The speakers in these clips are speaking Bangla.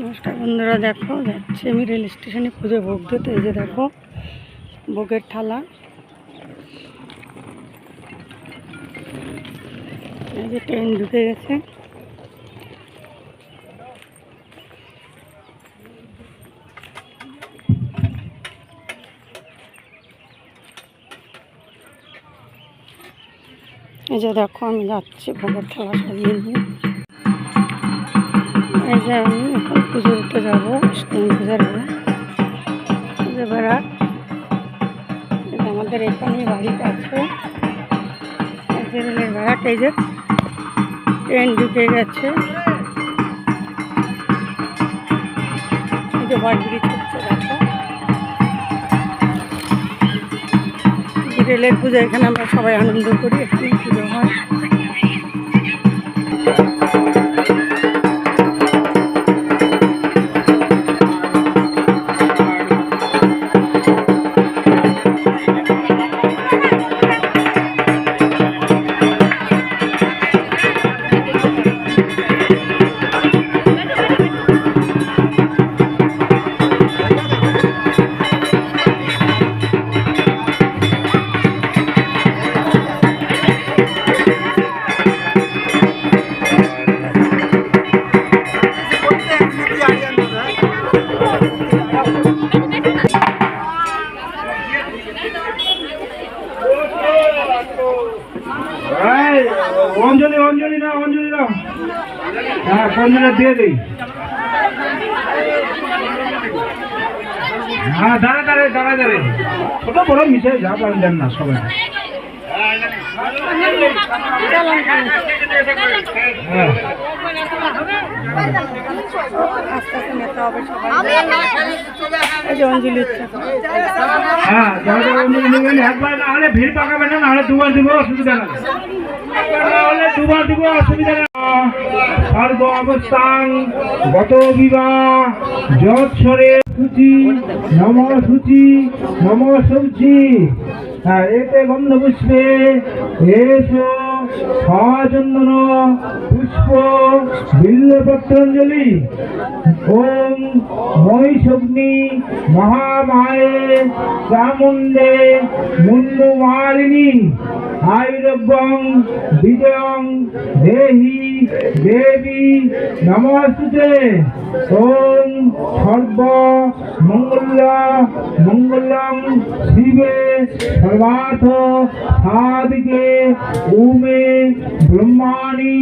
নমস্কার বন্ধুরা, দেখো, যাচ্ছি আমি রেল স্টেশনে পুজো ভোগ দিতে। এই যে দেখো, ভোগের থালা। এই যে ট্রেন ঢুকে গেছে। এই যে দেখো, আমি যাচ্ছি, ভোগের থালা সাজিয়ে নিয়ে। এই যে আমি এখন পুজো দিতে যাব পূজার বেড়াট এই যে আমাদের এখানে বাড়িটা আছে। রেলের বেড়াট এই যে ট্রেন ঢুকে গেছে। এই যে বাড়ি রেলের পুজো, এখানে আমরা সবাই আনন্দ করি এখানে পুজো হয়। হ্যাঁ দাঁড়া, দাঁড়ে যা না, সবাই। হ্যাঁ হলে ভিড় পাকাবেন না নাহলে দুবার দিব, অসুবিধা নেই। অবস্থান, গত বিবাহ যৎসরে সূচি, নম সূচি নম সূচি। হ্যাঁ এতে গন্ধ পুষ্পে, এসো সচন্দন পুষ্প বিল্লপত্রাঞ্জলি ওম মহিষগ্নি মহামায়ে চামুণ্ডে মুন্নুমারিণী আয়ুরব্যং বিজয়ং দেহি দেবী নমস্তুতে। ওম সর্ব মঙ্গল মঙ্গলং শিবে সর্বার্থ সাধিকে উমে ব্রহ্মাণি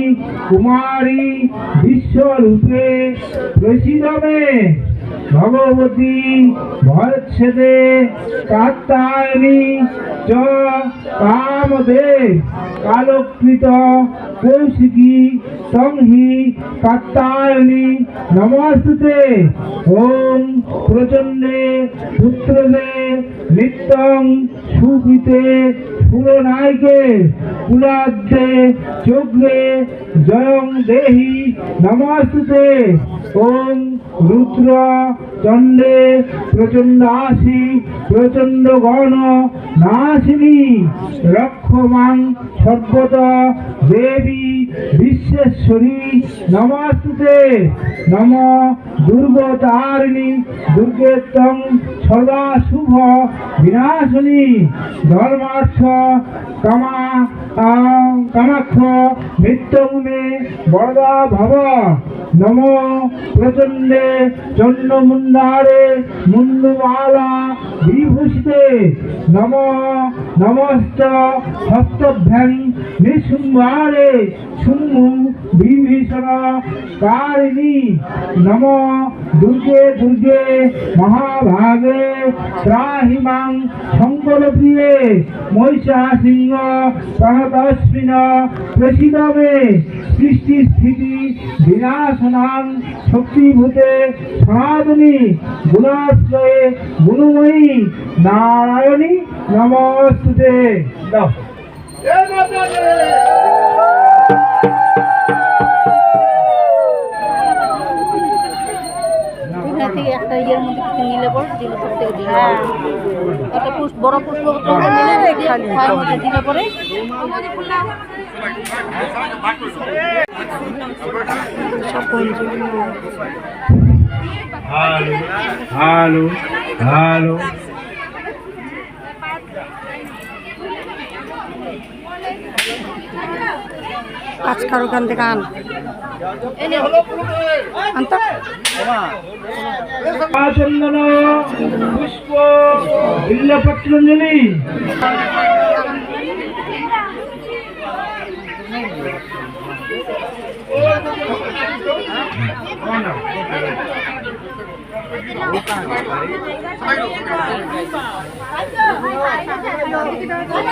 কুমারী বিশ্বরূপে প্রসিদমে ভগবতী ভয়চ্ছেদে কাত্তায়নী চ কামদে কালকৃত কৌশিকী সংহি কাত্তায়নী নমস্তুতে। ওম প্রচণ্ডে পুত্রদে নিত্যং সুকৃতে পুরনায়কে কুলাদ্দে চোগ্রে জয়ং দেহি, নমস্তুতে। ওম রুদ্র চণ্ডে প্রচণ্ড আসি প্রচণ্ড গণ নাশিনী রক্ষমাং সর্বত দেবী বিশ্বেশ্বরী। নমস্তুতে। নম দুর্গতারিণী দুর্গেতং সদা শুভ বিনাশনী ধর্মার্থ কামা কামাক্ষ মৃত্যুমে বরদা ভব। নম প্রচণ্ডে চন্দ্রমুন্দারে মুন্ডুমালা বিভূষিতে। নম নমস্ত হস্তভ্যাং নিঃসুম্ভারে শুম্ভু বিভীষণ কারিণী নম দুর্গে দুর্গে মহাভাগে ত্রাহি মাং শঙ্করপ্রিয়ে মহিষা সিংহ প্রণতস্মিন প্রসিদমে সৃষ্টি স্থিতি বিনাশনাং শক্তিভূতে সনাতনী গুণাশ্রয়ে গুণময়ী নারায়ণী নমস্তুতে। দাও। একটা ইয়ের মধ্যে কিছু নিলে পর দিলে সব থেকে দিলে হ্যাঁ। একটা পুষ্প বড় পুষ্প মধ্যে দিলে পরে। হ্যালো হ্যালো আজকার থেকে আন। চন্দন পুষ্প বিল্লপত্রঞ্জলি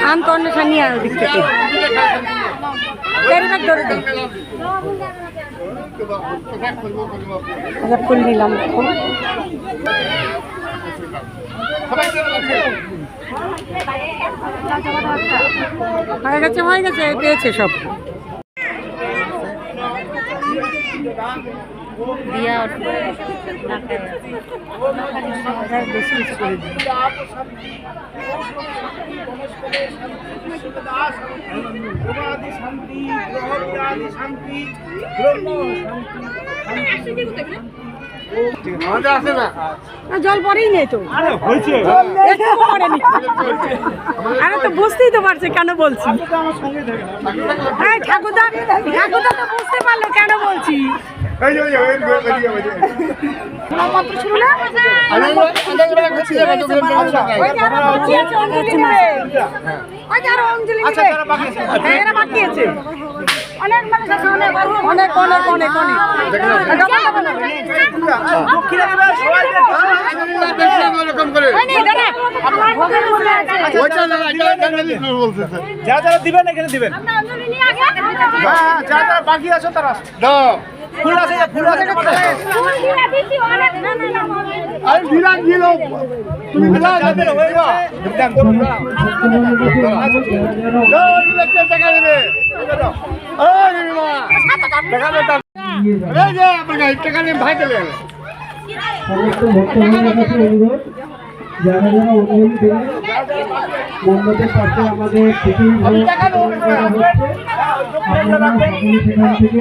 আন তো অন্য সানিয়ে আর দিক থেকে আচ্ছা ফুল নিলাম হয়ে গেছে হয়ে গেছে পেয়েছে সব। দিয়া বেশি বেশি করে দিই। শান্তি শান্তি জল পরেই নেই তো। আরে হয়েছে। একটু পড়েনি আরে তো বুঝতেই তো পারছে কেন বলছি। সঙ্গে থাকে। ঠাকুরদা ঠাকুরদা তো বুঝতে পারল কেন বলছি। যে যে। হ্যাঁ। অনেক মানুষ আছে, আছে। যারা যারা দিবেন এখানে দিবেন হ্যাঁ যারা যারা বাকি আছে তারা ফুল আছে ফুল আছে আরে বিলান দিল তুমি বিলান দিল হয়ে গেল। একদম টাকা দেবে? আরে মা। টাকা দেবে এই যে আপনাকে টাকা দেবে ভাই দেবে সমস্ত ভক্তবৃন্দের কাছে অনুরোধ যারা যারা অনুমতি দেবেন মণ্ডপের পাশে আমাদের টিফিন করা হচ্ছে আপনারা সেখান থেকে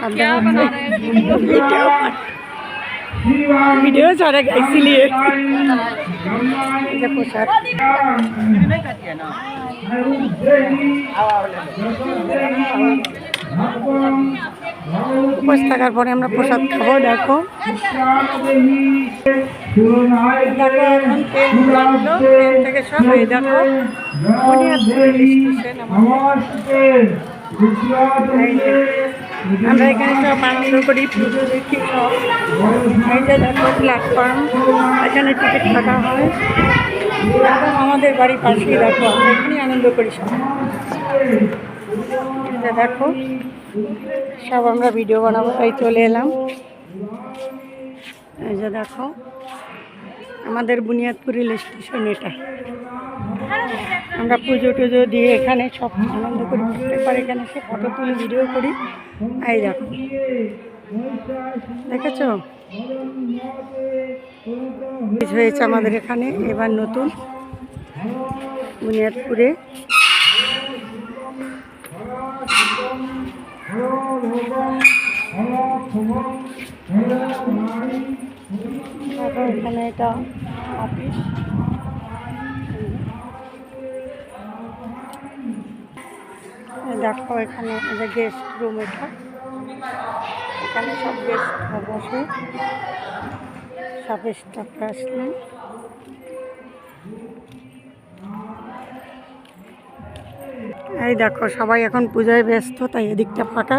সব। ভিডিও ছাড়া প্রসাদ। উপোস থাকার পরে আমরা প্রসাদ খাব দেখো। থেকে সব দেখো। আমরা এখানে সব আনন্দ করি পুজো দেখি। সব এই যে দেখো প্ল্যাটফর্ম এখানে টিকিট কাটা হয়। একদম আমাদের বাড়ির পাশেই দেখো, আমরা এখানেই আনন্দ করি সব। দেখো, সব আমরা ভিডিও বানাবো, তাই চলে এলাম। এই যে দেখো, আমাদের বুনিয়াদপুর রেল স্টেশন এটা। আমরা পুজো টুজো দিয়ে এখানে সব আনন্দ করি প্রত্যেকবার এখানে সে ফটো তুলি ভিডিও করি। এই দেখো। দেখেছ? হয়েছে আমাদের এখানে, এবার নতুন বুনিয়াদপুরে এখানে এটা অফিস দেখো এখানে গেস্ট রুম এটা। এখানে সব গেস্ট বসে সব স্টাফরা আসলেন এই দেখো, সবাই এখন পূজায় ব্যস্ত, তাই এদিকটা ফাঁকা।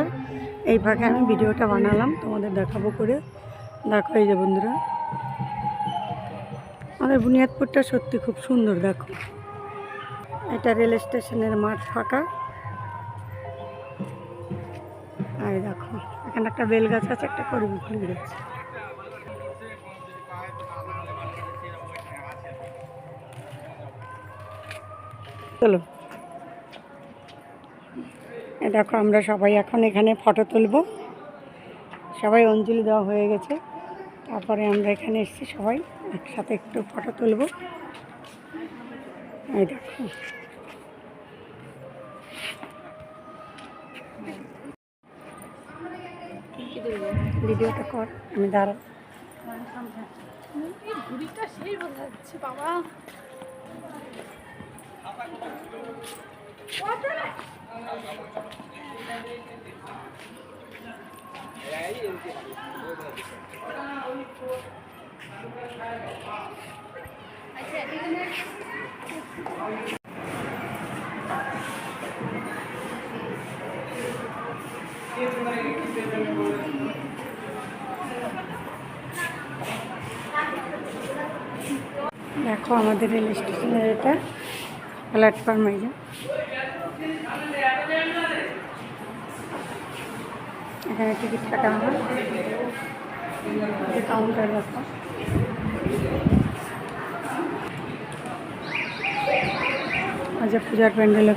এই ফাঁকে আমি ভিডিওটা বানালাম, তোমাদের দেখাবো করে। দেখো এই যে বন্ধুরা। আমাদের বুনিয়াদপুরটা সত্যি খুব সুন্দর, দেখো। এটা রেল স্টেশনের মাঠ ফাঁকা। এখানে একটা বেল গাছ আছে, একটা করবি গাছ চলো। দেখো, আমরা সবাই এখন এখানে ফটো তুলব। সবাই অঞ্জলি দেওয়া হয়ে গেছে। তারপরে আমরা এখানে এসেছি সবাই, একসাথে একটু ফটো তুলব। এই দেখো। ভিডিওটা কর আমি দাঁড়া ঘুড়িটা সেই বোঝা যাচ্ছে বাবা। দেখো আমাদের রেল স্টেশনের এটা প্ল্যাটফর্ম এই যে। এখানে টিকিট কাটা হবে। কাউন্টার দেখো। আজ পূজার প্যান্ডেল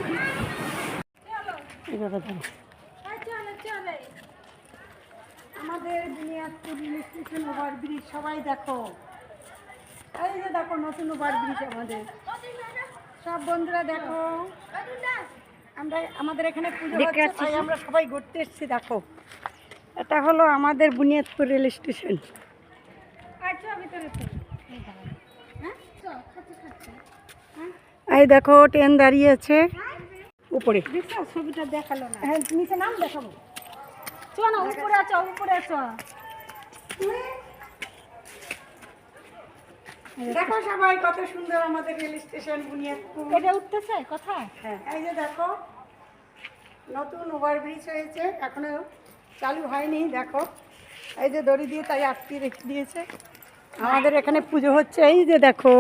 আমাদের রেল স্টেশন সবাই দেখো। দেখো নতুন ওভারব্রিজ আমাদের। সব বন্ধুরা দেখো আমরা আমাদের এখানে পুজো হচ্ছে আমরা সবাই ঘুরতে এসেছি দেখো। এটা হলো আমাদের বুনিয়াদপুর রেল স্টেশন। এই দেখো ট্রেন দাঁড়িয়ে আছে। উপরে। ছবিটা দেখাল না। হ্যাঁ নিচে নাম দেখাবো। চ না উপরে আছো উপরে আছো। দেখো সবাই কত সুন্দর আমাদের রেল স্টেশন বুনিয়াদপুর। এটা উঠতেছে কথা হ্যাঁ এই যে দেখো নতুন ওভারব্রিজ হয়েছে এখনও চালু হয়নি দেখো। এই যে দড়ি দিয়ে তাই আটকে রেখে দিয়েছে। আমাদের এখানে পুজো হচ্ছে এই যে দেখো।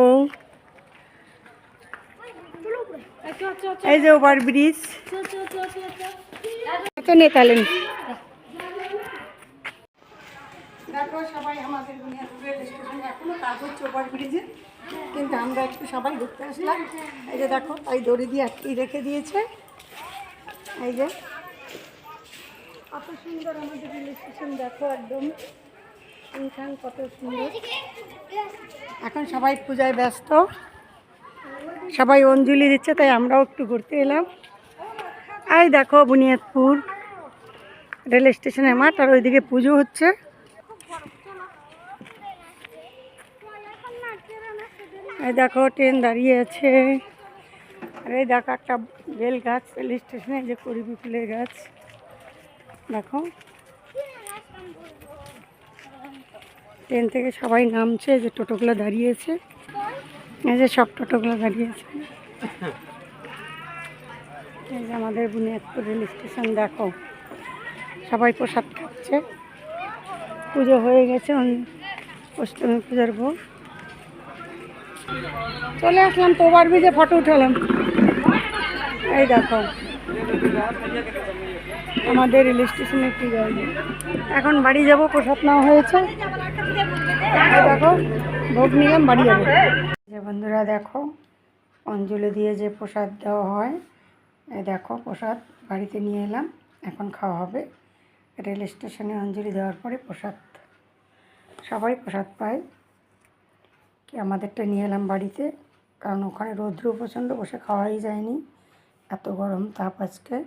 এই যে ওভারব্রিজ নেতালেন দেখো সবাই আমাদের বুনিয়াদপুর রেল কাজ কিন্তু আমরা একটু সবাই ঘুরতে আসলাম। এই যে দেখো তাই দড়ি দিয়ে আটকে রেখে দিয়েছে। এই যে। কত সুন্দর আমাদের রেল স্টেশন দেখো একদম। এইখান কত সুন্দর। এখন সবাই পূজায় ব্যস্ত। সবাই অঞ্জলি দিচ্ছে, তাই আমরাও একটু ঘুরতে এলাম। এই দেখো, বুনিয়াদপুর রেল স্টেশনের মাঠ, আর ওইদিকে পুজো হচ্ছে। এই দেখো, ট্রেন দাঁড়িয়ে আছে। আর এই দেখো একটা বেল গাছ, রেল স্টেশনে যে করবি ফুলের গাছ। দেখো। ট্রেন থেকে সবাই নামছে যে টোটোগুলো দাঁড়িয়েছে। এই যে সব টোটোগুলো দাঁড়িয়েছে। এই যে আমাদের বুনিয়াদপুর রেল স্টেশন, দেখো। সবাই প্রসাদ খাচ্ছে। পুজো হয়ে গেছে, অষ্টমী পূজার ভোগ। চলে আসলাম, তো ওভার ব্রিজে ফটো উঠালাম। এই দেখো। আমাদের রেল স্টেশনে পুজো হয়েছে এখন বাড়ি যাব, প্রসাদ নেওয়া হয়েছে। দেখো, ভোগ নিলাম, বাড়ি যাব। যে বন্ধুরা দেখো, অঞ্জলি দিয়ে যে প্রসাদ দেওয়া হয়, এই দেখো, প্রসাদ বাড়িতে নিয়ে এলাম। এখন খাওয়া হবে। রেল স্টেশনে অঞ্জলি দেওয়ার পরে প্রসাদ। সবাই প্রসাদ পায়। কি আমাদেরটা নিয়ে এলাম বাড়িতে? কারণ ওখানে রৌদ্র প্রচণ্ড, বসে খাওয়াই যায়নি। এত গরম তাপ আজকে।